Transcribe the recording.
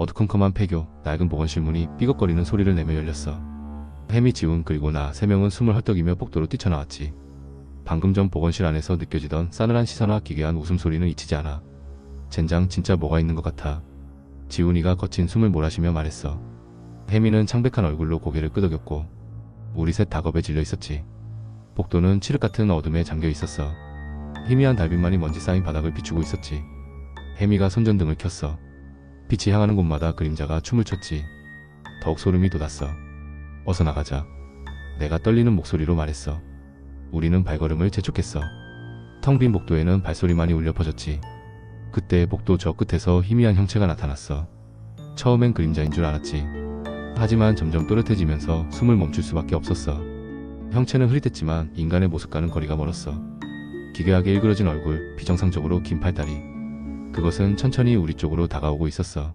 어두컴컴한 폐교, 낡은 보건실 문이 삐걱거리는 소리를 내며 열렸어. 햄이 지훈 그리고 나 세 명은 숨을 헐떡이며 복도로 뛰쳐나왔지. 방금 전 보건실 안에서 느껴지던 싸늘한 시선과 기괴한 웃음소리는 잊히지 않아. 젠장 진짜 뭐가 있는 것 같아. 지훈이가 거친 숨을 몰아쉬며 말했어. 혜미는 창백한 얼굴로 고개를 끄덕였고 우리 셋 다 겁에 질려 있었지. 복도는 칠흑 같은 어둠에 잠겨 있었어. 희미한 달빛만이 먼지 쌓인 바닥을 비추고 있었지. 혜미가 손전등을 켰어. 빛이 향하는 곳마다 그림자가 춤을 췄지. 더욱 소름이 돋았어. 어서 나가자. 내가 떨리는 목소리로 말했어. 우리는 발걸음을 재촉했어. 텅 빈 복도에는 발소리만이 울려 퍼졌지. 그때 복도 저 끝에서 희미한 형체가 나타났어. 처음엔 그림자인 줄 알았지. 하지만 점점 또렷해지면서 숨을 멈출 수밖에 없었어. 형체는 흐릿했지만 인간의 모습과는 거리가 멀었어. 기괴하게 일그러진 얼굴, 비정상적으로 긴 팔다리. 그것은 천천히 우리 쪽으로 다가오고 있었어.